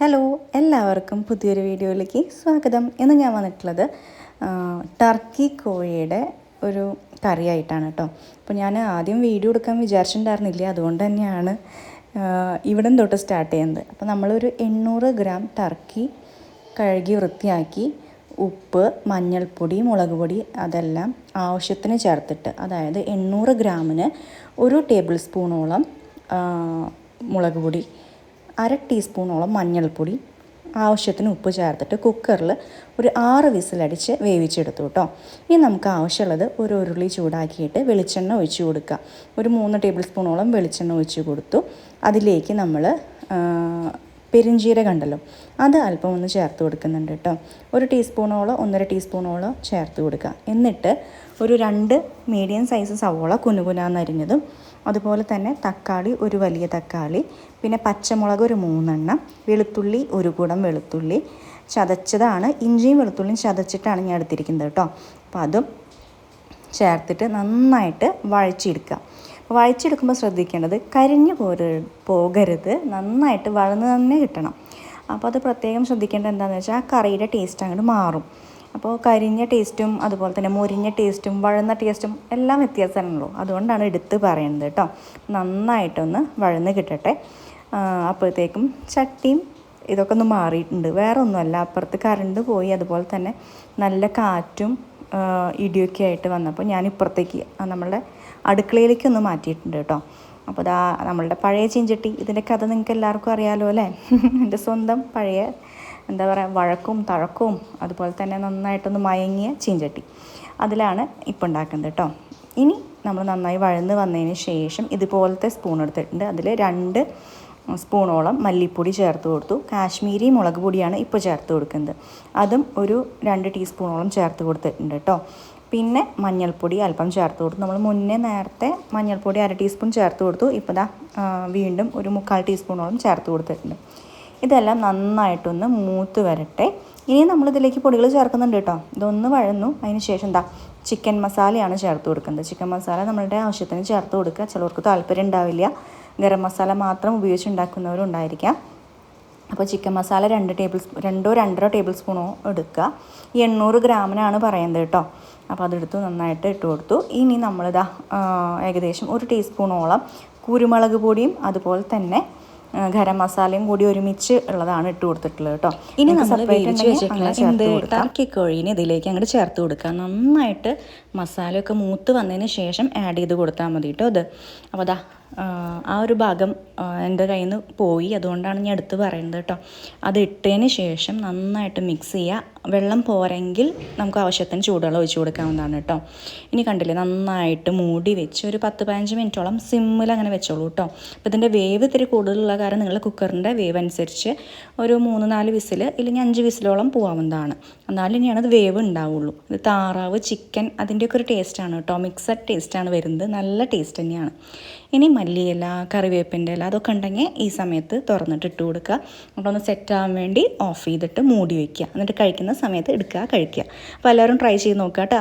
Hello എല്ലാവർക്കും പുതിയൊരു വീഡിയോയിലേക്ക് സ്വാഗതം. ഇന്ന് ഞാൻ വന്നിട്ടുള്ളത് ടർക്കി കോഴിയുടെ ഒരു കറിയായിട്ടാണ് കേട്ടോ അപ്പോൾ ഞാൻ ആദ്യം വീഡിയോ എടുക്കാൻ വിചാരിച്ചിട്ടുണ്ടായിരുന്നില്ല അതുകൊണ്ട് തന്നെയാണ് ഇവിടം തൊട്ട് സ്റ്റാർട്ട് ചെയ്യുന്നത്. അപ്പോൾ നമ്മളൊരു എണ്ണൂറ് ഗ്രാം ടർക്കി കഴുകി വൃത്തിയാക്കി ഉപ്പ് മഞ്ഞൾപ്പൊടി മുളക് പൊടി അതെല്ലാം ആവശ്യത്തിന് ചേർത്തിട്ട് അതായത് എണ്ണൂറ് ഗ്രാമിന് ഒരു ടേബിൾ സ്പൂണോളം മുളക് പൊടി അര ടീസ്പൂണോളം മഞ്ഞൾപ്പൊടി ആവശ്യത്തിന് ഉപ്പ് ചേർത്തിട്ട് കുക്കറിൽ ഒരു ആറ് വിസിലടിച്ച് വേവിച്ചെടുത്തു കേട്ടോ. ഇനി നമുക്ക് ആവശ്യമുള്ളത് ഒരു ഉരുളി ചൂടാക്കിയിട്ട് വെളിച്ചെണ്ണ ഒഴിച്ചു കൊടുക്കുക ഒരു മൂന്ന് ടേബിൾ സ്പൂണോളം വെളിച്ചെണ്ണ ഒഴിച്ച് കൊടുത്തു. അതിലേക്ക് നമ്മൾ പെരിഞ്ചീരകം ഉണ്ടല്ലോ അത് അല്പം ഒന്ന് ചേർത്ത് കൊടുക്കുന്നുണ്ട് കേട്ടോ. ഒരു ടീസ്പൂണോളം ഒന്നര ടീസ്പൂണോളം ചേർത്ത് കൊടുക്കുക. എന്നിട്ട് ഒരു രണ്ട് മീഡിയം സൈസ് സവോള കുനുകുനാന്നരിഞ്ഞതും അതുപോലെ തന്നെ തക്കാളി ഒരു വലിയ തക്കാളി പിന്നെ പച്ചമുളക് ഒരു മൂന്നെണ്ണം വെളുത്തുള്ളി ഒരു കൂടം വെളുത്തുള്ളി. ചതച്ചതാണ് ഇഞ്ചിയും വെളുത്തുള്ളിയും ചതച്ചിട്ടാണ് ഞാൻ എടുത്തിരിക്കുന്നത് കേട്ടോ അപ്പോൾ അതും ചേർത്തിട്ട് നന്നായിട്ട് വഴച്ചെടുക്കുക വഴച്ചെടുക്കുമ്പോൾ ശ്രദ്ധിക്കേണ്ടത് കരിഞ്ഞു പോര പോകരുത്. നന്നായിട്ട് വഴന്ന് തന്നെ കിട്ടണം. അപ്പോൾ അത് പ്രത്യേകം ശ്രദ്ധിക്കേണ്ടത് എന്താണെന്ന് വെച്ചാൽ ആ കറിയുടെ ടേസ്റ്റ് അങ്ങോട്ട് മാറും. അപ്പോൾ കരിഞ്ഞ ടേസ്റ്റും അതുപോലെ തന്നെ മുരിഞ്ഞ ടേസ്റ്റും വഴന്ന ടേസ്റ്റും എല്ലാം വ്യത്യാസമാണല്ലോ. അതുകൊണ്ടാണ് എടുത്ത് പറയുന്നത് കേട്ടോ. നന്നായിട്ടൊന്ന് വഴന്ന് കിട്ടട്ടെ. അപ്പോഴത്തേക്കും ചട്ടിയും ഇതൊക്കെ ഒന്ന് മാറിയിട്ടുണ്ട്. വേറെ ഒന്നുമല്ല അപ്പുറത്ത് കറണ്ട് പോയി. അതുപോലെ തന്നെ നല്ല കാറ്റും ഇടിയൊക്കെ ആയിട്ട് വന്നപ്പോൾ ഞാൻ ഇപ്പുറത്തേക്ക് നമ്മളുടെ അടുക്കളയിലേക്ക് ഒന്ന് മാറ്റിയിട്ടുണ്ട് കേട്ടോ. അപ്പോൾ ഇതാ നമ്മളുടെ പഴയ ചീഞ്ചട്ടി ഇതിന്റെ കഥ നിങ്ങൾക്ക് എല്ലാവർക്കും അറിയാമല്ലോ അല്ലേ? എന്റെ സ്വന്തം പഴയ എന്താ പറയുക വഴക്കും തഴക്കവും അതുപോലെ തന്നെ നന്നായിട്ടൊന്ന് മയങ്ങിയ ചീഞ്ചട്ടി. അതിലാണ് ഇപ്പം ഉണ്ടാക്കുന്നത് കേട്ടോ ഇനി നമ്മൾ നന്നായി വഴന്ന് വന്നതിന് ശേഷം ഇതുപോലത്തെ സ്പൂൺ എടുത്തിട്ടുണ്ട്. അതിൽ രണ്ട് സ്പൂണോളം മല്ലിപ്പൊടി ചേർത്ത് കൊടുത്തു. കാശ്മീരി മുളക് പൊടിയാണ് ഇപ്പോൾ ചേർത്ത് കൊടുക്കുന്നത്. അതും ഒരു രണ്ട് ടീസ്പൂണോളം ചേർത്ത് കൊടുത്തിട്ടുണ്ട് കേട്ടോ പിന്നെ മഞ്ഞൾപ്പൊടി അല്പം ചേർത്ത് കൊടുത്തു. നമ്മൾ മുന്നേ നേരത്തെ മഞ്ഞൾപ്പൊടി അര ടീസ്പൂൺ ചേർത്ത് കൊടുത്തു. ഇപ്പോൾ ദാ വീണ്ടും ഒരു മുക്കാൽ ടീസ്പൂണോളം ചേർത്ത് കൊടുത്തിട്ടുണ്ട്. ഇതെല്ലാം നന്നായിട്ടൊന്ന് മൂത്ത് വരട്ടെ. ഇനി നമ്മളിതിലേക്ക് പൊടികൾ ചേർക്കുന്നുണ്ട് കേട്ടോ. ഇതൊന്ന് വഴന്നു. അതിന് ശേഷം എന്താ ചിക്കൻ മസാലയാണ് ചേർത്ത് കൊടുക്കുന്നത്. ചിക്കൻ മസാല നമ്മളുടെ ആവശ്യത്തിന് ചേർത്ത് കൊടുക്കുക. ചിലവർക്ക് താല്പര്യം ഉണ്ടാവില്ല. ഗരം മസാല മാത്രം ഉപയോഗിച്ചുണ്ടാക്കുന്നവരും ഉണ്ടായിരിക്കാം അപ്പോൾ ചിക്കൻ മസാല രണ്ട് ടേബിൾ രണ്ടോ രണ്ടര ടേബിൾ സ്പൂണോ എടുക്കുക. എണ്ണൂറ് ഗ്രാമിനാണ് പറയുന്നത് കേട്ടോ. അപ്പോൾ അതെടുത്ത് നന്നായിട്ട് ഇട്ട് കൊടുത്തു. ഇനി നമ്മളിതാ ഏകദേശം ഒരു ടീസ്പൂണോളം കുരുമുളക് പൊടിയും അതുപോലെ തന്നെ ഗരം മസാലയും കൂടി ഒരുമിച്ച് ഉള്ളതാണ് ഇട്ട് കൊടുത്തിട്ടുള്ളത് കേട്ടോ. ഇനി നമ്മൾ വേവിച്ച് വെച്ചിട്ടുള്ള ടർക്കി കോഴീനെ ഇതിലേക്ക് അങ്ങോട്ട് ചേർത്ത് കൊടുക്കുക നന്നായിട്ട് മസാലയൊക്കെ മൂത്ത് വന്നതിന് ശേഷം ആഡ് ചെയ്ത് കൊടുത്താൽ മതി കേട്ടോ ഇത്. അപ്പോൾ അതാ ആ ഒരു ഭാഗം എന്റെ കയ്യിൽ നിന്ന് പോയി. അതുകൊണ്ടാണ് ഞാൻ എടുത്ത് പറയുന്നത് കേട്ടോ. അത് ഇട്ടതിന് ശേഷം നന്നായിട്ട് മിക്സ് ചെയ്യുക വെള്ളം പോരെങ്കിൽ നമുക്ക് ആവശ്യത്തിന് ചൂടുവെള്ളം ഒഴിച്ചു കൊടുക്കാവുന്നതാണ് കേട്ടോ. ഇനി കണ്ടില്ലേ നന്നായിട്ട് മൂടി വെച്ച് ഒരു പത്ത് പതിനഞ്ച് മിനിറ്റോളം സിമ്മിൽ അങ്ങനെ വെച്ചോളൂ കേട്ടോ. അപ്പോൾ ഇതിന്റെ വേവ് ഇത്തിരി കൂടുതലുള്ള കാരണം നിങ്ങൾ കുക്കറിന്റെ വേവ് അനുസരിച്ച് ഒരു മൂന്ന് നാല് വിസിൽ ഇല്ലെങ്കിൽ അഞ്ച് വിസിലോളം പോകാവുന്നതാണ് എന്നാലും ഇനിയാണ് അത് വേവ് ഉണ്ടാവുള്ളൂ. ഇത് താറാവ് ചിക്കൻ അതിന്റെയൊക്കെ ഒരു ടേസ്റ്റാണ് കേട്ടോ. മിക്സഡ് ടേസ്റ്റാണ് വരുന്നത്. നല്ല ടേസ്റ്റ് തന്നെയാണ്. ഇനി മല്ലിയില കറിവേപ്പിന്റെ ഇല അതൊക്കെ ഉണ്ടെങ്കിൽ ഈ സമയത്ത് തുറന്നിട്ട് ഇട്ട് കൊടുക്കുക. നമ്മളൊന്ന് സെറ്റ് ആവാൻ വേണ്ടി ഓഫ് ചെയ്തിട്ട് മൂടി വയ്ക്കുക എന്നിട്ട് കഴിക്കുന്ന സമയത്ത് എടുക്കുക കഴിക്കുക. അപ്പോൾ എല്ലാവരും ട്രൈ ചെയ്ത് നോക്കുക കേട്ടോ.